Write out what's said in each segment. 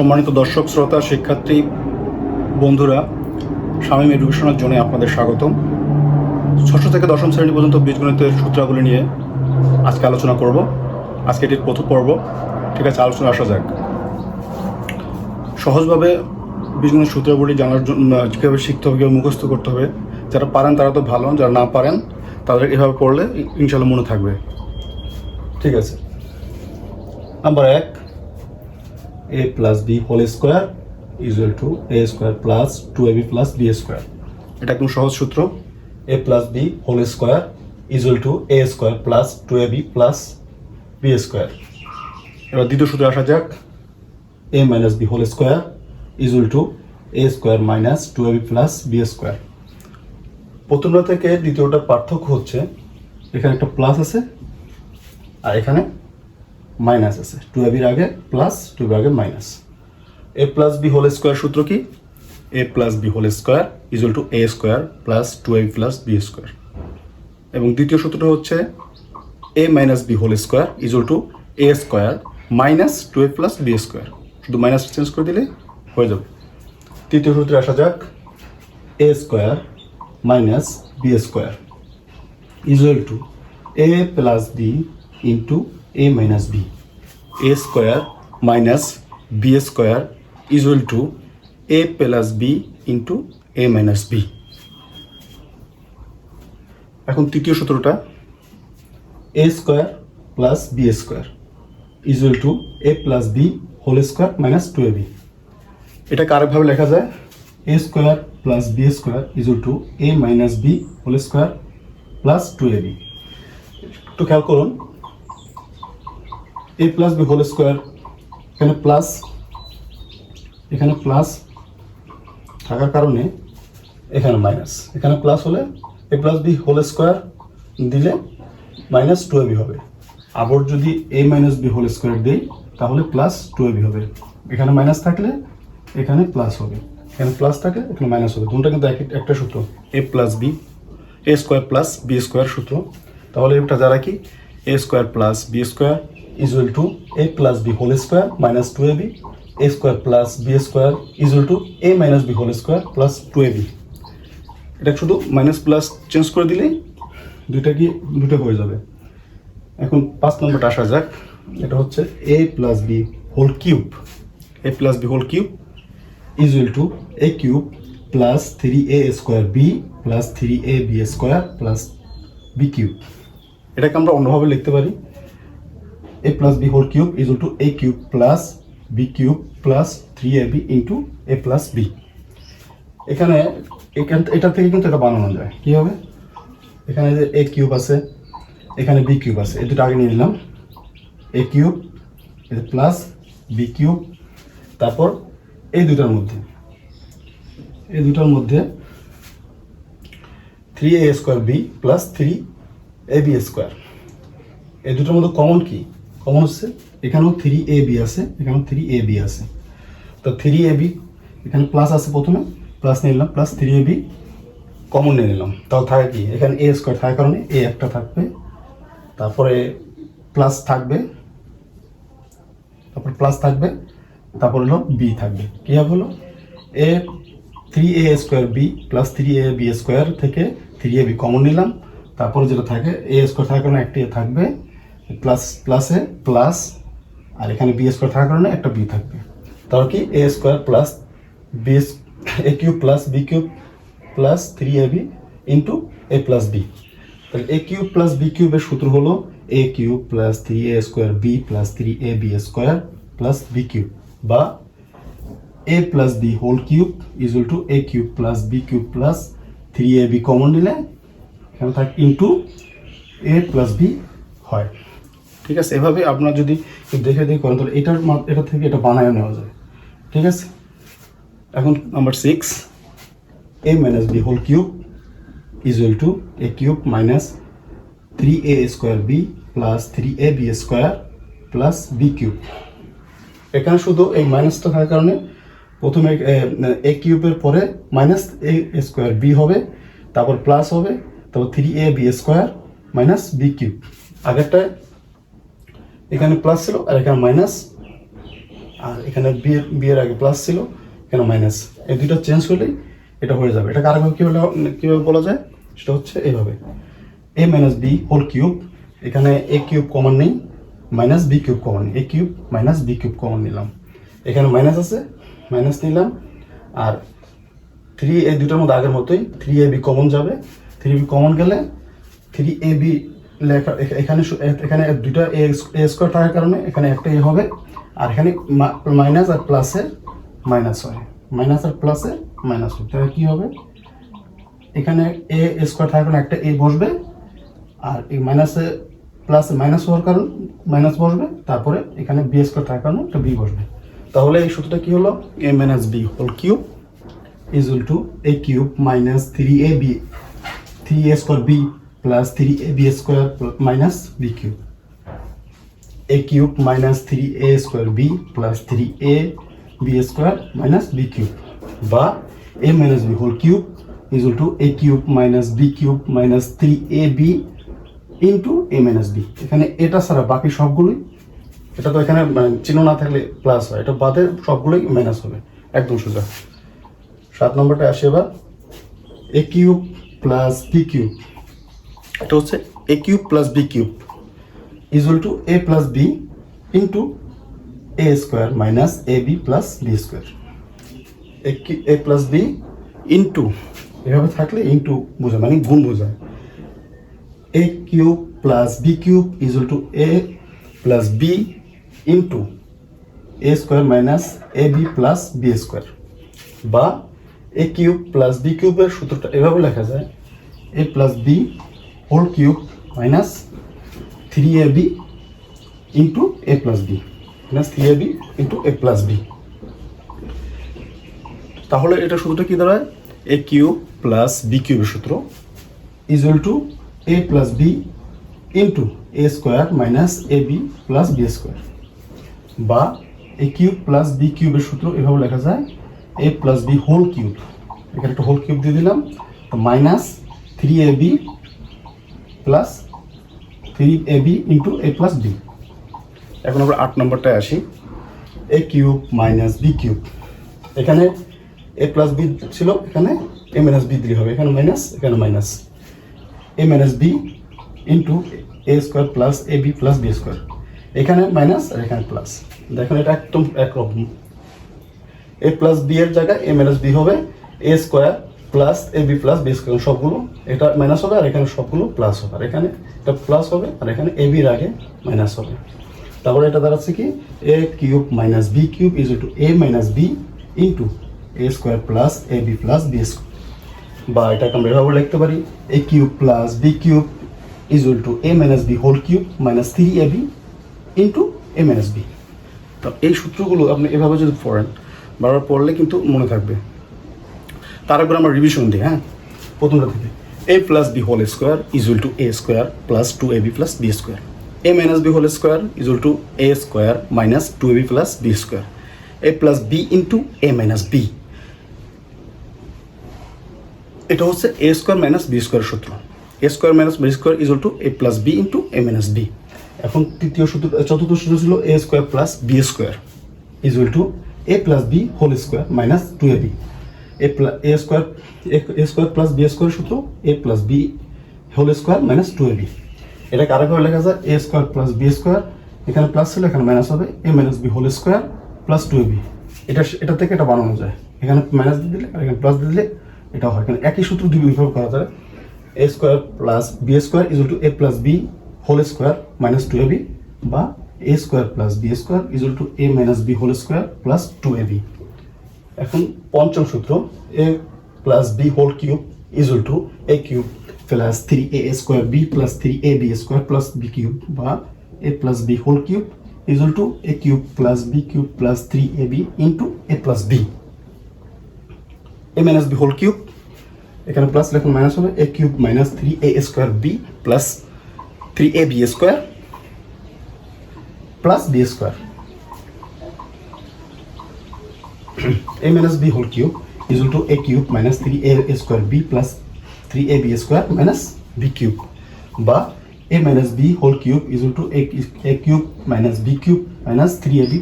সম্মানিত দর্শক, শ্রোতা, শিক্ষার্থী, বন্ধুরা, স্বামী এডুকেশনের জন্য আপনাদের স্বাগতম। ষষ্ঠ থেকে দশম শ্রেণি পর্যন্ত বীজগণিতের সূত্রাবলী নিয়ে আজকে আলোচনা করব। আজকে এটির প্রথম পর্ব। ঠিক আছে, আলোচনা আসা যাক। সহজভাবে বীজগণিত সূত্রাবলী জানার জন্য কীভাবে শিখতে হবে, কীভাবে মুখস্থ করতে হবে, যারা পারেন তারা তো ভালো, যারা না পারেন, তাদের এভাবে পড়লে ইনশাল্লাহ মনে থাকবে। ঠিক আছে। নাম্বার এক a plus b whole square is equal to a square plus 2ab plus b square এটা একদম সহজ সূত্র a plus b whole square is equal to a square plus 2ab plus b square এবার দ্বিতীয় সূত্রে আসা যাক a minus b whole square is equal to a square minus 2ab plus b square প্রথমটা থেকে দ্বিতীয়টার পার্থক্য হচ্ছে এখানে একটা প্লাস আছে আর এখানে মাইনাস আছে। টু এবির আগে প্লাস টু এবির আগে minus A plus B whole square সূত্র কি? A plus B whole square equal to A square plus two A plus B square এবং দ্বিতীয় সূত্রটা হচ্ছে A minus B whole square equal to A square minus two A plus B square শুধু minus change করে দিলে হয়ে যাবে। তৃতীয় সূত্রে আসা যাক। A square minus B square equal to A plus B into a minus b. A square minus b square is equal to a plus b into a minus b. এখন তৃতীয় সূত্রটা A square plus B square is equal to A plus B whole square minus two A B এটাকে আরেকভাবে লেখা যায় A square plus B square is equal to A minus B whole square plus two A B একটু খেয়াল করুন A plus B whole square এখানে plus এখানে plus থাকার কারণে এখানে মাইনাস এখানে প্লাস হলে A plus B whole square দিলে মাইনাস টু এবি হবে। আবার যদি A minus B whole square দিই, তাহলে প্লাস টু এবি হবে। এখানে মাইনাস থাকলে এখানে প্লাস হবে। এখানে প্লাস থাকে এখানে মাইনাস হবে। দুটো কিন্তু একটা সূত্র। A plus B A square plus B square সূত্র। তাহলে এটা যারা কি? A square plus B square equal to a plus b whole square minus 2ab a square plus b square equal to a minus b whole square plus 2ab এটা শুধু minus plus change করে দিলেই দুইটা কি দুটো হয়ে যাবে। এখন পাঁচ নম্বরটা আসা যাক। এটা হচ্ছে A plus B whole cube A plus B whole cube is equal to A cube plus three A square B plus three A B square plus B cube এটাকে আমরা অন্যভাবে লিখতে পারি। A plus b whole cube is equal to a cube plus b cube plus 3ab into a plus b. এখানে এখান এটা থেকে কিন্তু এটা বানানো যায়। কি হবে? এখানে যে এ কিউব আছে, এখানে বি কিউব আছে। এই দুটো আগে নিয়ে নিলাম। A cube plus B cube তারপর এই দুটার মধ্যে। এই দুটার মধ্যে three A square B plus three A B square এই দুটোর মধ্যে কমন কি? কমন হচ্ছে। এখানেও থ্রি এ বি আছে, এখানেও থ্রি এ বি আছে। তো থ্রি এ বি এখানে প্লাস আছে প্রথমে প্লাস নিয়ে নিলাম plus three A B common নিয়ে নিলাম। তাও থাকে কি? এখানে এ স্কোয়ার থাকার কারণে এ একটা থাকবে, তারপরে প্লাস থাকবে, তারপর প্লাস থাকবে, তারপর হলো বি থাকবে। কী হবে হলো? A three A square B plus three A B square থেকে থ্রি এ বি কমন নিলাম। তারপরে যেটা থাকে এ স্কোয়ার থাকার কারণে একটি এ থাকবে প্লাস প্লাসে প্লাস আর এখানে বি স্কোয়ার থাকার কারণে একটা বি থাকবে। তাহলে কি? A square plus B A cube plus B cube plus three A B into A plus B তাহলে এ কিউব প্লাস বি কিউবের সূত্র হলো A cube plus three A square B plus three A B square plus B cube বা A plus B whole cube equal to A cube plus B cube plus three A B common নিলে এখানে থাকে into A plus B হয়। ঠিক আছে? এভাবে আপনার যদি দেখে দেখে করেন তাহলে এটার এটা থেকে এটা বানায় নেওয়া যায়। ঠিক আছে? এখন number six A minus B whole cube equal to A cube minus three A square B plus three A B square plus B cube এখানে শুধু এই মাইনাসটা থাকার কারণে প্রথমে, এ কিউবের পরে মাইনাস এ স্কোয়ার বি হবে, তারপর প্লাস হবে, তারপর three A B square minus B cube আগেরটায় এখানে প্লাস ছিল আর এখানে মাইনাস আর এখানে বি বিয়ের আগে প্লাস ছিল, এখানে মাইনাস এই দুটো চেঞ্জ করলেই এটা হয়ে যাবে। এটা আরেকভাবে কীভাবে কীভাবে বলা যায়? সেটা হচ্ছে এইভাবে A minus B whole cube এখানে এ কিউব কমন নেই minus B cube common A cube minus B cube common নিলাম। এখানে মাইনাস আছে মাইনাস নিলাম। আর থ্রি এ দুটোর মধ্যে আগের মতোই থ্রি এ বি কমন যাবে। থ্রি বি কমন গেলে থ্রি এ বি লেখা, এখ- এখানে এ- এখানে দুটো এ এ স্কোয়ার থাকার কারণে এখানে একটা এ হবে, আর এখানে মাইনাস আর প্লাসের মাইনাস হয়, মাইনাস আর প্লাসের মাইনাস হয়। তাহলে কী হবে? এখানে এ স্কোয়ার থাকার কারণে একটা এ বসবে, আর এই মাইনাসে প্লাস মাইনাস হওয়ার কারণ, মাইনাস বসবে, তারপরে এখানে বি স্কোয়ার থাকার কারণে একটা বি বসবে। তাহলে এই সূত্রটা কি হলো? A minus B whole cube is equal to a cube minus 3ab 3a square b plus 3ab square pl- minus b cube a cube minus 3a square b plus 3a b square minus b cube বা a minus b whole cube is equal to a cube minus b cube minus 3ab into a minus b এখানে এটা ছাড়া বাকি সবগুলোই এটা তো এখানে মানে, চিহ্ন না থাকলে প্লাস হয় এটা বাদে সবগুলোই মাইনাস হবে একদম সোজা সাত নম্বরটা আসে এবার A cube plus B cube এটা হচ্ছে A cube plus B cube equal to A plus B into A square minus A B plus B square A plus B into এভাবে থাকলে ইন্টু বোঝায় মানে গুণ বোঝায় A cube plus B cube equal to A plus B into A square minus A B plus B square বা A cube plus B কিউবের সূত্রটা এভাবে লেখা যায়। A plus B whole cube minus three A B into A plus B minus three A B into A plus B তাহলে এটা সূত্রটা কি দাঁড়ায়? এ কিউব প্লাস বি কিউবের সূত্র equal to A plus B into A square minus A B plus B square বা A cube plus B কিউবের সূত্র এভাবে লেখা যায় A plus B whole cube এখানে একটা হোল কিউব দিয়ে দিলাম minus three A B plus three A B into A plus B এখন আমরা আট নম্বরটায় আসি। A cube minus B cube এখানে এ প্লাস বি ছিল, এখানে এ মাইনাস বি দিলে হবে। এখানে মাইনাস এখানে minus A minus B into A square plus A B plus B square এখানে মাইনাস আর এখানে প্লাস দেখুন, এটা একদম একরকম এ প্লাস বি এর জায়গায় এ মাইনাস বি হবে। A square plus A B plus B square সবগুলো। এটা মাইনাস হবে আর এখানে সবগুলো প্লাস হবে। আর এখানে এটা প্লাস হবে আর এখানে এ বির আগে মাইনাস হবে। তারপরে এটা দাঁড়াচ্ছে কি? A cube minus B cube is to A minus B into A square plus A B plus B square বা এটাকে আমরা এভাবে লিখতে পারি A cube plus B cube is to A minus B whole cube minus three A B into A minus B তো এই সূত্রগুলো আপনি এভাবে যদি পড়েন, বারবার পড়লে কিন্তু মনে থাকবে। তার একবার আমরা রিভিশন দিই হ্যাঁ? প্রথমটা থেকে। A plus B whole square equal to A square plus two A B plus B square A minus B whole square equal to A square minus two A B plus B square A plus B into A minus B এটা হচ্ছে A square minus B square সূত্র। A square minus B square equal to A plus B into A minus B এখন তৃতীয় সূত্র, চতুর্থ সূত্র ছিল A square plus B square equal to A plus B whole square minus two A B A A square A square plus B square সূত্র A plus B whole square minus two A B এটাকে আরেকভাবে লেখা যায় A square plus B square এখানে plus ছিল, এখানে minus হবে A minus B whole square plus two A B এটা এটা থেকে এটা বানানো যায়। এখানে মাইনাস দিয়ে দিলে, আর এখানে প্লাস দিয়ে দিলে এটা হয়। এখানে একই সূত্র দুইভাবে করা যায়। A square plus B square is to A plus B whole square minus two A B বা A square plus B square is to A minus B whole square plus two A B এখন পঞ্চম সূত্র A plus B whole cube equal to A cube plus three A square B plus three A B square plus B cube বা A plus B whole cube equal to A cube plus B cube plus three A B into A plus B A minus B whole cube এখানে plus লেখুন minus হবে A cube minus three A square B plus three A B square plus B square a minus b whole cube is equal to a cube minus 3a square b plus 3ab square minus b cube বা a minus b whole cube is equal to a, a cube minus b cube minus 3ab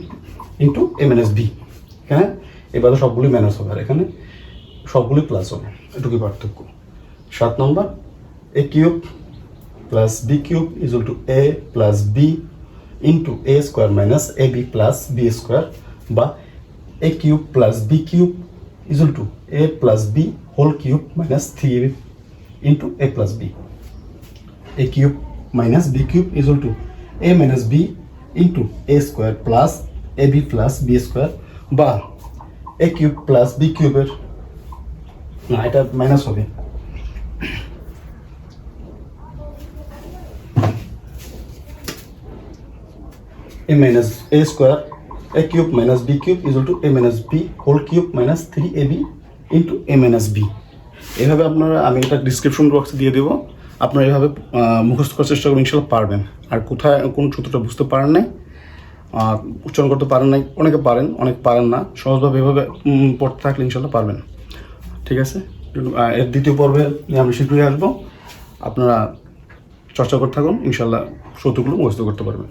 into A minus B এখানে এবারে সবগুলি minus হবে আর এখানে সবগুলি plus হবে এটুকুই পার্থক্য সাত নম্বর A cube plus B cube equal to A plus B into A square minus A B plus B square বা A cube plus B cube equal to A plus B whole cube minus three A into A plus B a cube minus b cube is equal to a minus b into a square plus ab plus b square বা a cube plus b কিউবের না এটা minus হবে a minus a square a cube minus b cube is equal to a minus b whole cube minus 3ab into a minus b. এভাবে আপনারা আমি এটা description বক্সে দিয়ে দেবো। আপনারা এভাবে মুখস্থ করার চেষ্টা করবেন ইনশাল্লাহ পারবেন। আর কোথায়, কোন সূত্রটা বুঝতে পারেন নাই উচ্চারণ করতে পারেন নাই, অনেকে পারেন, অনেক পারেন না। সহজভাবে এভাবে পড়তে থাকলে ইনশাল্লাহ পারবেন। ঠিক আছে? এর দ্বিতীয় পর্বে আমি শীঘ্রই আসব। আপনারা চর্চা করতে থাকুন, ইনশাল্লাহ সূত্রগুলো মুখস্থ করতে পারবেন।